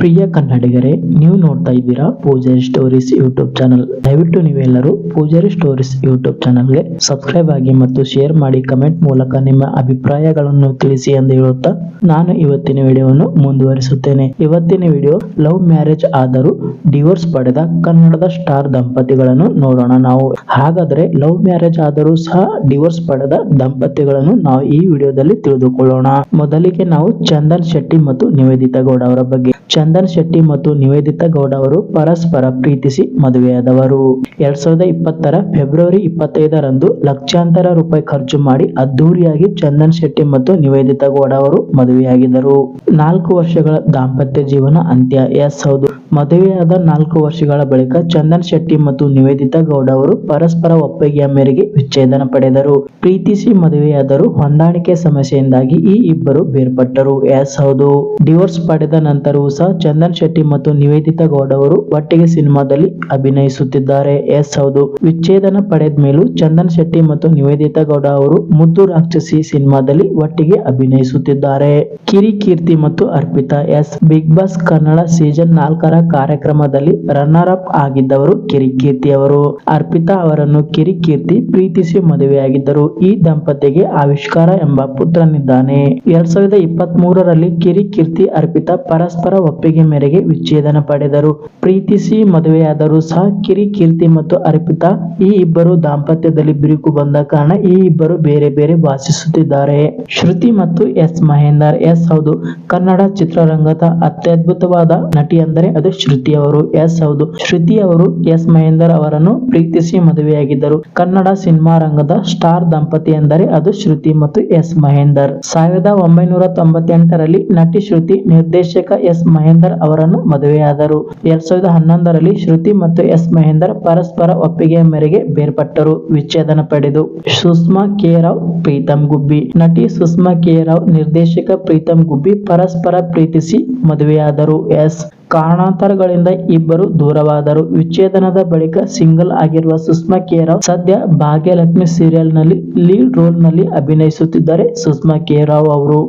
ಪ್ರಿಯ ಕನ್ನಡಿಗರೇ, ನೀವು ನೋಡ್ತಾ ಇದ್ದೀರಾ ಪೂಜಾರಿ ಸ್ಟೋರೀಸ್ ಯೂಟ್ಯೂಬ್ ಚಾನಲ್. ದಯವಿಟ್ಟು ನೀವೆಲ್ಲರೂ ಪೂಜಾರಿ ಸ್ಟೋರೀಸ್ ಯೂಟ್ಯೂಬ್ ಚಾನಲ್ಗೆ ಸಬ್ಸ್ಕ್ರೈಬ್ ಆಗಿ ಮತ್ತು ಶೇರ್ ಮಾಡಿ ಕಮೆಂಟ್ ಮೂಲಕ ನಿಮ್ಮ ಅಭಿಪ್ರಾಯಗಳನ್ನು ತಿಳಿಸಿ ಎಂದು ಹೇಳುತ್ತಾ ನಾನು ಇವತ್ತಿನ ವಿಡಿಯೋವನ್ನು ಮುಂದುವರಿಸುತ್ತೇನೆ. ಇವತ್ತಿನ ವಿಡಿಯೋ, ಲವ್ ಮ್ಯಾರೇಜ್ ಆದರೂ ಡಿವೋರ್ಸ್ ಪಡೆದ ಕನ್ನಡದ ಸ್ಟಾರ್ ದಂಪತಿಗಳನ್ನು ನೋಡೋಣ ನಾವು. ಹಾಗಾದ್ರೆ ಲವ್ ಮ್ಯಾರೇಜ್ ಆದರೂ ಸಹ ಡಿವೋರ್ಸ್ ಪಡೆದ ದಂಪತಿಗಳನ್ನು ನಾವು ಈ ವಿಡಿಯೋದಲ್ಲಿ ತಿಳಿದುಕೊಳ್ಳೋಣ. ಮೊದಲಿಗೆ ನಾವು ಚಂದನ್ ಶೆಟ್ಟಿ ಮತ್ತು ನಿವೇದಿತಾ ಗೌಡ ಅವರ ಬಗ್ಗೆ. ಚಂದನ್ ಶೆಟ್ಟಿ ಮತ್ತು ನಿವೇದಿತಾ ಗೌಡ ಅವರು ಪರಸ್ಪರ ಪ್ರೀತಿಸಿ ಮದುವೆಯಾದವರು. ಎರಡ್ ಸಾವಿರದ ಇಪ್ಪತ್ತರ ಫೆಬ್ರವರಿ ಇಪ್ಪತ್ತೈದರಂದು ಲಕ್ಷಾಂತರ ರೂಪಾಯಿ ಖರ್ಚು ಮಾಡಿ ಅದ್ದೂರಿಯಾಗಿ ಚಂದನ್ ಶೆಟ್ಟಿ ಮತ್ತು ನಿವೇದಿತಾ ಗೌಡ ಅವರು ಮದುವೆಯಾಗಿದ್ದರು. ನಾಲ್ಕು ವರ್ಷಗಳ ದಾಂಪತ್ಯ ಜೀವನ ಅಂತ್ಯ. ಎಸ್, ಹೌದು. ಮದುವೆಯಾದ ನಾಲ್ಕು ವರ್ಷಗಳ ಬಳಿಕ ಚಂದನ್ ಶೆಟ್ಟಿ ಮತ್ತು ನಿವೇದಿತಾ ಗೌಡ ಅವರು ಪರಸ್ಪರ ಒಪ್ಪಿಗೆಯ ಮೇರೆಗೆ ವಿಚ್ಛೇದನ ಪಡೆದರು. ಪ್ರೀತಿಸಿ ಮದುವೆಯಾದರೂ ಹೊಂದಾಣಿಕೆ ಸಮಸ್ಯೆಯಿಂದಾಗಿ ಈ ಇಬ್ಬರು ಬೇರ್ಪಟ್ಟರು. ಎಸ್, ಹೌದು. ಡಿವೋರ್ಸ್ ಪಡೆದ ನಂತರವೂ ಸಹ ಚಂದನ್ ಶೆಟ್ಟಿ ಮತ್ತು ನಿವೇದಿತಾ ಗೌಡ ಅವರು ಒಟ್ಟಿಗೆ ಸಿನಿಮಾದಲ್ಲಿ ಅಭಿನಯಿಸುತ್ತಿದ್ದಾರೆ. ಎಸ್, ಹೌದು. ವಿಚ್ಛೇದನ ಪಡೆದ ಮೇಲೂ ಚಂದನ್ ಶೆಟ್ಟಿ ಮತ್ತು ನಿವೇದಿತಾ ಗೌಡ ಅವರು ಮುದ್ದು ರಾಕ್ಷಸಿ ಸಿನಿಮಾದಲ್ಲಿ ಒಟ್ಟಿಗೆ ಅಭಿನಯಿಸುತ್ತಿದ್ದಾರೆ. ಕಿರಿ ಕೀರ್ತಿ ಮತ್ತು Arpita S. Bigg Boss Kannada season ನಾಲ್ಕರ ಕಾರ್ಯಕ್ರಮದಲ್ಲಿ ರನ್ನರ್ ಅಪ್ ಆಗಿದ್ದವರು ಕಿರಿ ಕೀರ್ತಿ ಅವರು. ಅರ್ಪಿತಾ ಅವರನ್ನು ಕಿರಿ ಕೀರ್ತಿ ಪ್ರೀತಿಸಿ ಮದುವೆಯಾಗಿದ್ದರು. ಈ ದಂಪತಿಗೆ ಆವಿಷ್ಕಾರ ಎಂಬ ಪುತ್ರನಿದ್ದಾನೆ. ಎರಡ್ ಸಾವಿರದ ಇಪ್ಪತ್ತ್ ಮೂರರಲ್ಲಿ ಕಿರಿ ಕೀರ್ತಿ ಅರ್ಪಿತಾ ಪರಸ್ಪರ ಒಪ್ಪಿಗೆ ಮೇರೆಗೆ ವಿಚ್ಛೇದನ ಪಡೆದರು. ಪ್ರೀತಿಸಿ ಮದುವೆಯಾದರೂ ಸಹ ಕಿರಿ, ಕೀರ್ತಿ ಮತ್ತು ಅರ್ಪಿತಾ ಈ ಇಬ್ಬರು ದಾಂಪತ್ಯದಲ್ಲಿ ಬಿರುಕು ಬಂದ ಕಾರಣ ಈ ಇಬ್ಬರು ಬೇರೆ ಬೇರೆ ವಾಸಿಸುತ್ತಿದ್ದಾರೆ. ಶ್ರುತಿ ಮತ್ತು ಎಸ್ ಮಹೇಂದರ್, ಎಸ್ ಹೌದು. ಕನ್ನಡ ಚಿತ್ರರಂಗದ ಅತ್ಯದ್ಭುತವಾದ ನಟಿ ಅಂದರೆ ಅದು ಶ್ರುತಿ ಅವರು. ಎಸ್ ಹೌದು. ಶ್ರುತಿ ಅವರು, ಎಸ್ ಮಹೇಂದರ್ ಅವರನ್ನು ಪ್ರೀತಿಸಿ ಮದುವೆಯಾಗಿದ್ದರು. ಕನ್ನಡ ಸಿನಿಮಾ ರಂಗದ ಸ್ಟಾರ್ ದಂಪತಿ ಎಂದರೆ ಅದು ಶ್ರುತಿ ಮತ್ತು ಎಸ್ ಮಹೇಂದರ್. ಸಾವಿರದ ಒಂಬೈನೂರ ತೊಂಬತ್ತೆಂಟರಲ್ಲಿ ನಟಿ ಶ್ರುತಿ ನಿರ್ದೇಶಕ ಎಸ್ ಮಹೇಂದರ್ ಅವರನ್ನು ಮದುವೆಯಾದರು. ಎರಡ್ ಸಾವಿರದ ಹನ್ನೊಂದರಲ್ಲಿ ಶ್ರುತಿ ಮತ್ತು ಎಸ್ ಮಹೇಂದರ್ ಪರಸ್ಪರ ಒಪ್ಪಿಗೆಯ ಮೇರೆಗೆ ಬೇರ್ಪಟ್ಟರು. ವಿಚ್ಛೇದನ ಪಡೆದು ಸುಷ್ಮಾ ಕೆ ರಾವ್ ಪ್ರೀತಮ್ ಗುಬ್ಬಿ. ನಟಿ ಸುಷ್ಮಾ ಕೆ ರಾವ್ ನಿರ್ದೇಶಕ ಪ್ರೀತಮ್ ಗುಬ್ಬಿ ಪರಸ್ಪರ ಪ್ರೀತಿಸಿ ಮದುವೆಯಾದರು. ಎಸ್ ಕಾರಣಾಂತರಗಳಿಂದ ಇಬ್ಬರು ದೂರವಾದರು. ವಿಚ್ಛೇದನದ ಬಳಿಕ ಸಿಂಗಲ್ ಆಗಿರುವ ಸುಷ್ಮಾ ಕೇರಾವ್ ಸದ್ಯ ಭಾಗ್ಯಲಕ್ಷ್ಮಿ ಸೀರಿಯಲ್ನಲ್ಲಿ ಲೀಡ್ ರೋಲ್ನಲ್ಲಿ ಅಭಿನಯಿಸುತ್ತಿದ್ದಾರೆ ಸುಷ್ಮಾ ಕೇರಾವ್ ಅವರು.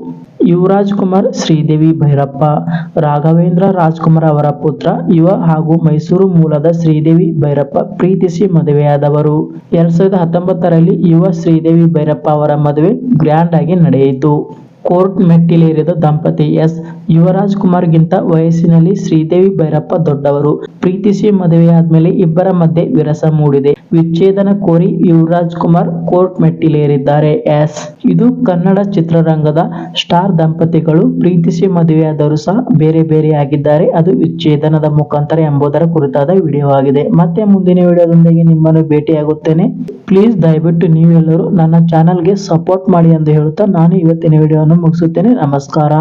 ಯುವರಾಜ್ ಕುಮಾರ್, ಶ್ರೀದೇವಿ ಭೈರಪ್ಪ, ರಾಘವೇಂದ್ರ ರಾಜ್ಕುಮಾರ್ ಅವರ ಪುತ್ರ, ಯುವ ಹಾಗೂ ಮೈಸೂರು ಮೂಲದ ಶ್ರೀದೇವಿ ಭೈರಪ್ಪ ಪ್ರೀತಿಸಿ ಮದುವೆಯಾದವರು. ಎರಡ್ ಸಾವಿರದ ಹತ್ತೊಂಬತ್ತರಲ್ಲಿ ಯುವ ಶ್ರೀದೇವಿ ಭೈರಪ್ಪ ಅವರ ಮದುವೆ ಗ್ರ್ಯಾಂಡ್ ಆಗಿ ನಡೆಯಿತು. ಕೋರ್ಟ್ ಮೆಟ್ಟಿಲೇರಿದ ದಂಪತಿ ಎಸ್. ಯುವರಾಜ್ ಕುಮಾರ್ಗಿಂತ ವಯಸ್ಸಿನಲ್ಲಿ ಶ್ರೀದೇವಿ ಭೈರಪ್ಪ ದೊಡ್ಡವರು. ಪ್ರೀತಿಸಿ ಮದುವೆಯಾದ್ಮೇಲೆ ಇಬ್ಬರ ಮಧ್ಯೆ ವಿರಸ ಮೂಡಿದೆ. ವಿಚ್ಛೇದನ ಕೋರಿ ಯುವರಾಜ್ ಕುಮಾರ್ ಕೋರ್ಟ್ ಮೆಟ್ಟಿಲೇರಿದ್ದಾರೆ. ಎಸ್. ಇದು ಕನ್ನಡ ಚಿತ್ರರಂಗದ ಸ್ಟಾರ್ ದಂಪತಿಗಳು ಪ್ರೀತಿಸಿ ಮದುವೆಯಾದರೂ ಸಹ ಬೇರೆ ಬೇರೆ ಆಗಿದ್ದಾರೆ ಅದು ವಿಚ್ಛೇದನದ ಮುಖಾಂತರ ಎಂಬುದರ ಕುರಿತಾದ ವಿಡಿಯೋ ಆಗಿದೆ. ಮತ್ತೆ ಮುಂದಿನ ವಿಡಿಯೋದೊಂದಿಗೆ ನಿಮ್ಮನ್ನು ಭೇಟಿಯಾಗುತ್ತೇನೆ. ಪ್ಲೀಸ್ ದಯವಿಟ್ಟು ನೀವೆಲ್ಲರೂ ನನ್ನ ಚಾನಲ್ಗೆ ಸಪೋರ್ಟ್ ಮಾಡಿ ಎಂದು ಹೇಳುತ್ತಾ ನಾನು ಇವತ್ತಿನ ವಿಡಿಯೋವನ್ನು ಮುಗಿಸುತ್ತೇನೆ. ನಮಸ್ಕಾರ.